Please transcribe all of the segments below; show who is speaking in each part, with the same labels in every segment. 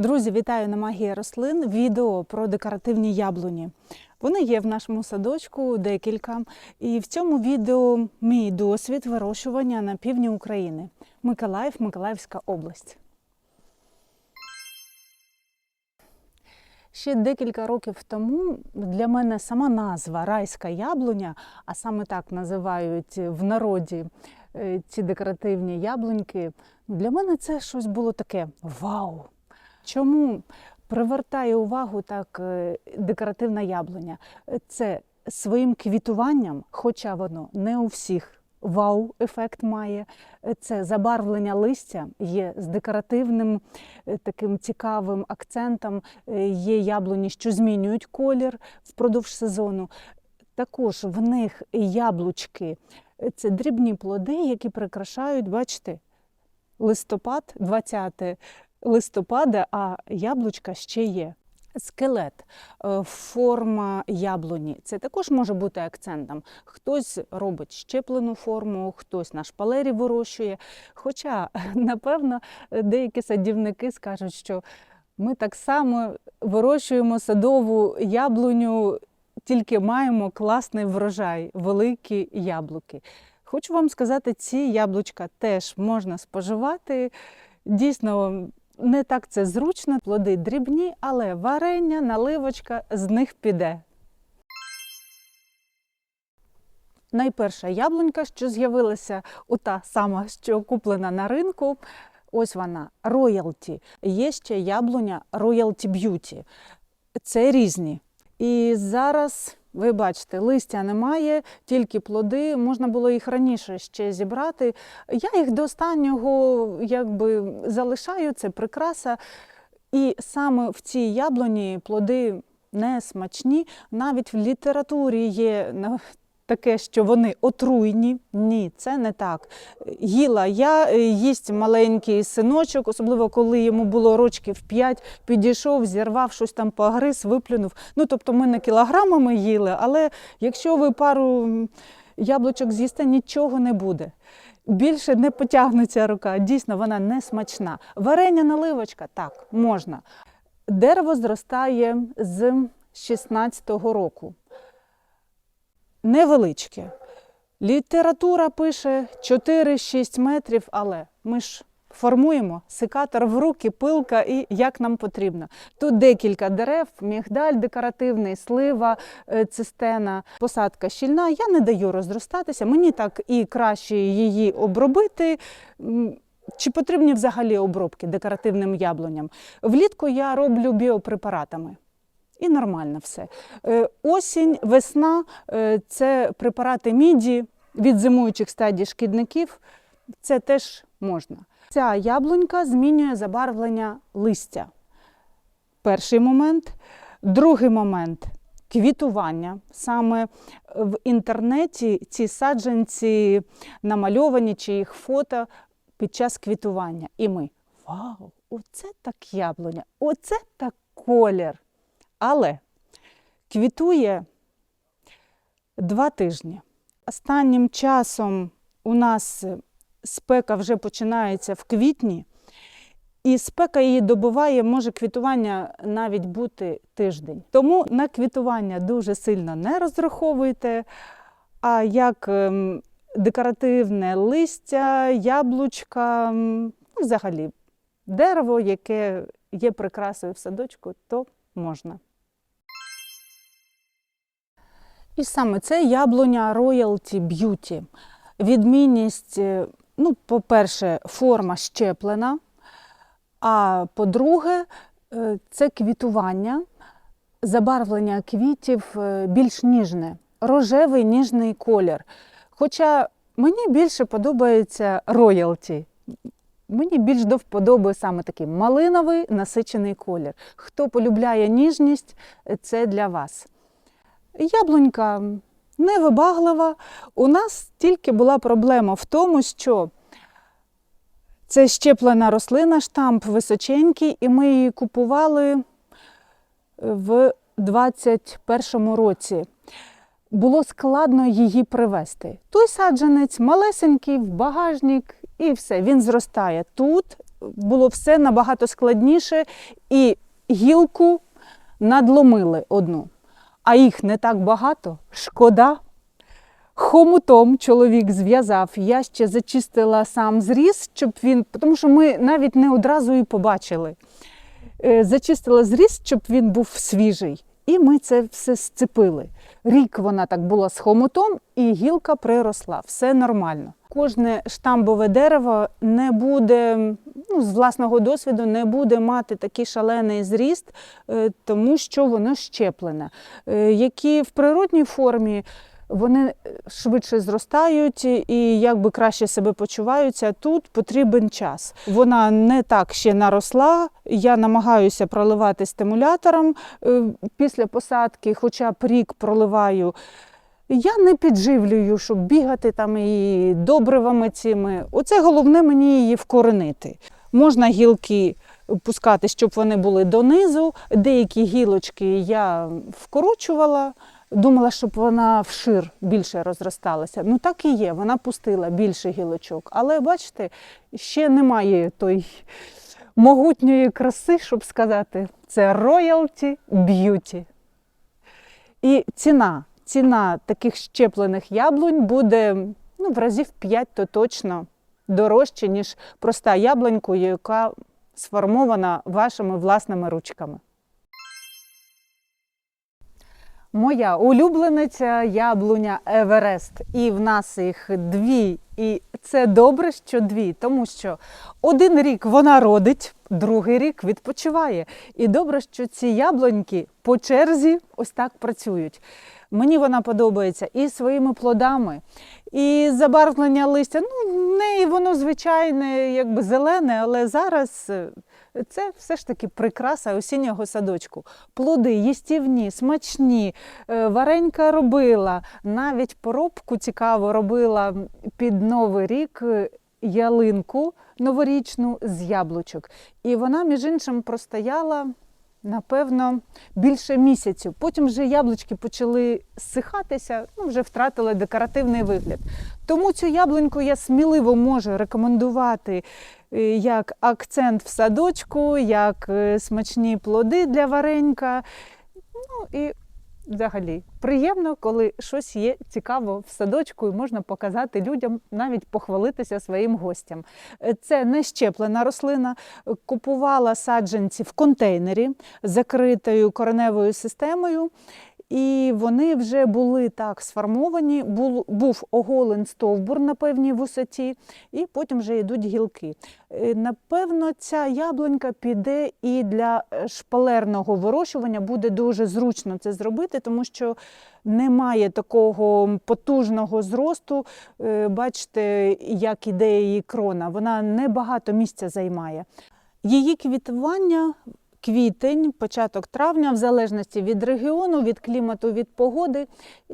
Speaker 1: Друзі, вітаю на магія рослин. Відео про декоративні яблуні. Вони є в нашому садочку декілька. І в цьому відео мій досвід вирощування на півдні України. Миколаїв, Миколаївська область. Ще декілька років тому для мене сама назва райська яблуня, а саме так називають в народі е, ці декоративні яблуньки. Для мене це щось було таке вау! Чому привертає увагу так е, декоративна яблуня? Це своїм квітуванням, хоча воно не у всіх вау-ефект має. Це забарвлення листя є з декоративним е, таким цікавим акцентом. Е, Є яблуні, що змінюють колір впродовж сезону. Також в них яблучки це дрібні плоди, які прикрашають, бачите, листопад, 20 листопада, а яблучка ще є. Скелет, е, форма яблуні. Це також може бути акцентом. Хтось робить щеплену форму, хтось на шпалері вирощує. Хоча, напевно, деякі садівники скажуть, що ми так само вирощуємо садову яблуню, тільки маємо класний врожай, великі яблуки. Хочу вам сказати, ці яблучка теж можна споживати. Дійсно, не так це зручно, плоди дрібні, але варення, наливочка з них піде. Найперша яблунька, що з'явилася, ота сама, що куплена на ринку. Ось вона роялті. Є ще яблуня Royalty Beauty. Це різні. І зараз ви бачите, листя немає, тільки плоди. Можна було їх раніше ще зібрати. Я їх до останнього якби залишаю, це прикраса. І саме в цій яблуні плоди не смачні. Навіть в літературі є таке, що вони отруйні. Ні, це не так. Їла я, е, їсть маленький синочок, особливо коли йому було рочків 5, підійшов, зірвав щось там погриз, виплюнув. Ну, тобто ми не кілограмами їли, але якщо ви пару яблучок з'їсте, нічого не буде. Більше не потягнеться рука. Дійсно, вона не смачна. Варення наливочка так, можна. Дерево зростає з 16-го року. Невеличке. Література пише 4-6 метрів, але ми ж формуємо секатор в руки, пилка і як нам потрібно. Тут декілька дерев, мігдаль декоративний, слива, е, цистена, посадка щільна. Я не даю розростатися. Мені так і краще її обробити. Чи потрібні взагалі обробки декоративним яблуням? Влітку я роблю біопрепаратами. І нормально все. Е, Осінь, весна е, це препарати міді від зимуючих стадій шкідників. Це теж можна. Ця яблунька змінює забарвлення листя. Перший момент. Другий момент квітування. Саме в інтернеті ці саджанці намальовані чи їх фото під час квітування. І ми вау, оце так яблуня, оце так колір. Але квітує два тижні. Останнім часом у нас спека вже починається в квітні, і спека її добуває, може квітування навіть бути тиждень. Тому на квітування дуже сильно не розраховуйте. А як ем, декоративне листя, яблучка, взагалі дерево, яке є прикрасою в садочку, то можна. І саме це яблуня Royalty Beauty. Відмінність, е, ну, по-перше, форма щеплена, а по-друге, е, це квітування, забарвлення квітів е, більш ніжне, рожевий ніжний колір. Хоча мені більше подобається роялті. Мені більш до вподоби саме такий малиновий насичений колір. Хто полюбляє ніжність, це для вас. Яблунька невибаглива. У нас тільки була проблема в тому, що це щеплена рослина, штамп височенький, і ми її купували в 21-му році. Було складно її привезти. Той саджанець малесенький в багажник, і все, він зростає тут було все набагато складніше, і гілку надломили одну. А їх не так багато, шкода. Хомутом чоловік зв'язав. Я ще зачистила сам зріз, щоб він, тому що ми навіть не одразу і побачили. Е, Зачистила зріз, щоб він був свіжий. І ми це все сцепили. Рік вона так була з хомутом, і гілка приросла. Все нормально. Кожне штамбове дерево не буде, ну, з власного досвіду, не буде мати такий шалений зріст, е, тому що воно щеплене. Е, Які в природній формі вони швидше зростають і якби краще себе почуваються. Тут потрібен час. Вона не так ще наросла. Я намагаюся проливати стимулятором е, після посадки, хоча б рік проливаю. Я не підживлюю, щоб бігати там і добривами цими. Оце головне мені її вкоренити. Можна гілки пускати, щоб вони були донизу. Деякі гілочки я вкорочувала. Думала, щоб вона вшир більше розросталася. Ну так і є, вона пустила більше гілочок. Але бачите, ще немає той могутньої краси, щоб сказати, це royalty beauty. І ціна, ціна таких щеплених яблунь буде ну, в разів 5 то точно дорожче, ніж проста яблунька, яка сформована вашими власними ручками. Моя улюблениця яблуня Еверест. І в нас їх дві. І це добре, що дві, тому що один рік вона родить, другий рік відпочиває. І добре, що ці яблуньки по черзі ось так працюють. Мені вона подобається і своїми плодами, і забарвлення листя. Ну, в неї воно звичайне, якби зелене, але зараз е, це все ж таки прикраса осіннього садочку. Плоди їстівні, смачні, Е, варенька робила, навіть поробку цікаво робила під Новий рік е, ялинку новорічну з яблучок. І вона, між іншим, простояла. Напевно, більше місяцю. Потім вже яблучки почали зсихатися, ну вже втратили декоративний вигляд. Тому цю яблуньку я сміливо можу рекомендувати як акцент в садочку, як е, смачні плоди для варенька. Ну і взагалі приємно, коли щось є цікаво в садочку і можна показати людям, навіть похвалитися своїм гостям. Е, Це не щеплена рослина. Купувала саджанці в контейнері закритою кореневою системою. І вони вже були так сформовані, був, був оголен стовбур на певній висоті, і потім вже йдуть гілки. Е, Напевно, ця яблунька піде і для е, шпалерного вирощування буде дуже зручно це зробити, тому що немає такого потужного зросту. Е, Бачите, як іде її крона. Вона небагато місця займає. Її квітування квітень, початок травня, в залежності від регіону, від клімату, від погоди,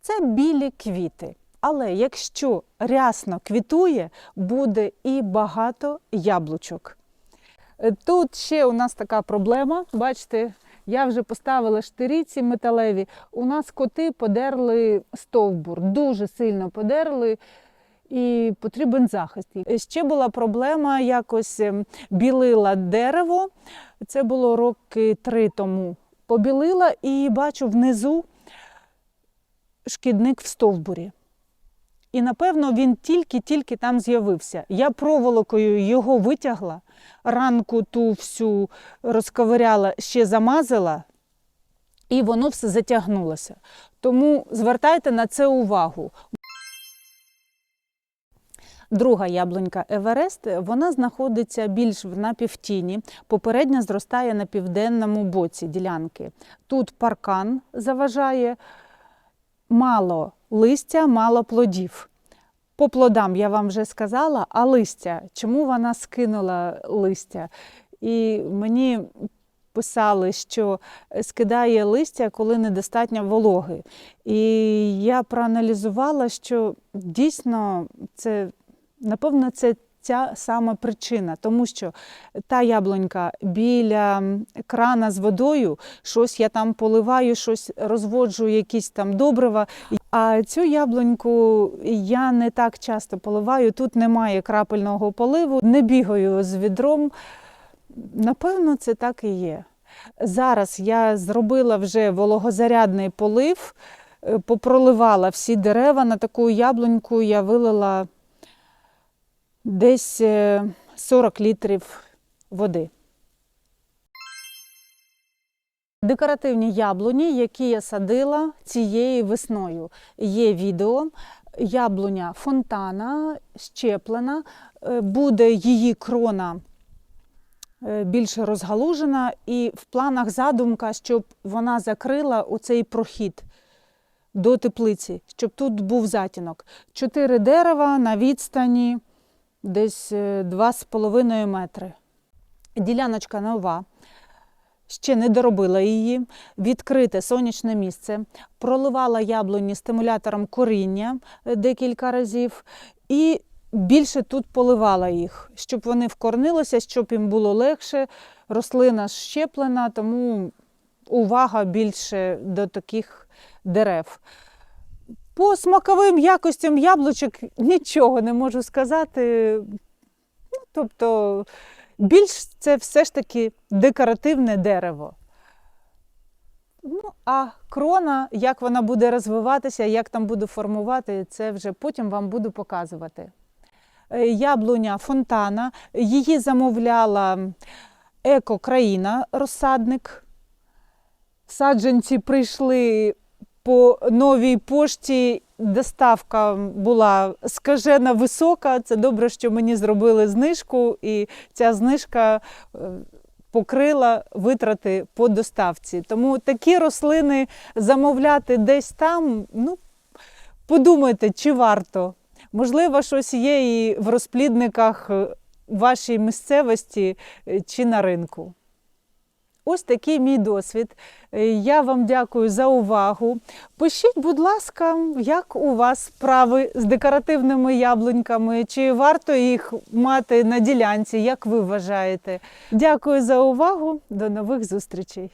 Speaker 1: це білі квіти. Але якщо рясно квітує, буде і багато яблучок. Е, Тут ще у нас така проблема. Бачите, я вже поставила штиріці металеві. У нас коти подерли стовбур, дуже сильно подерли. І потрібен захист. Ще була проблема, якось ем, білила дерево. Це було роки три тому. Побілила і бачу внизу шкідник в стовбурі. І напевно він тільки-тільки там з'явився. Я проволокою його витягла, ранку ту всю розковиряла, ще замазала, і воно все затягнулося. Тому звертайте на це увагу. Друга яблунька Еверест, вона знаходиться більш в напівтіні. Попередня зростає на південному боці ділянки. Тут паркан заважає, мало листя, мало плодів. По плодам я вам вже сказала, а листя, чому вона скинула листя? І мені писали, що скидає листя, коли недостатньо вологи. І я проаналізувала, що дійсно це, напевно, це ця сама причина, тому що та яблунька біля крана з водою, щось я там поливаю, щось розводжу, якісь там добрива. А цю яблуньку я не так часто поливаю. Тут немає крапельного поливу, не бігаю з відром. Напевно, це так і є. Зараз я зробила вже вологозарядний полив, е, попроливала всі дерева. На таку яблуньку я вилила десь е, 40 літрів води. Декоративні яблуні, які я садила цією весною. Є відео. Яблуня фонтана щеплена, е, буде її крона е, більше розгалужена, і в планах задумка, щоб вона закрила оцей прохід до теплиці, щоб тут був затінок. Чотири дерева на відстані десь е, 2,5 метри. Діляночка нова. Ще не доробила її, відкрите сонячне місце, проливала яблуні стимулятором коріння е, декілька разів і більше тут поливала їх, щоб вони вкорнилися, щоб їм було легше. Рослина щеплена, тому увага більше до таких дерев. По смаковим якостям яблучок нічого не можу сказати. Ну, тобто, більш це все ж таки декоративне дерево. Ну, а крона, як вона буде розвиватися, як там буде формувати, це вже потім вам буду показувати. Е, Яблуня фонтана, її замовляла Еко-країна розсадник. Саджанці прийшли по новій пошті. Доставка була скажена висока. Це добре, що мені зробили знижку, і ця знижка е, покрила витрати по доставці. Тому такі рослини замовляти десь там, ну, подумайте, чи варто. Можливо, щось є і в розплідниках е, вашій місцевості е, чи на ринку. Ось такий мій досвід. Е, Я вам дякую за увагу. Пишіть, будь ласка, як у вас справи з декоративними яблуньками, чи варто їх мати на ділянці, як ви вважаєте. Дякую за увагу. До нових зустрічей.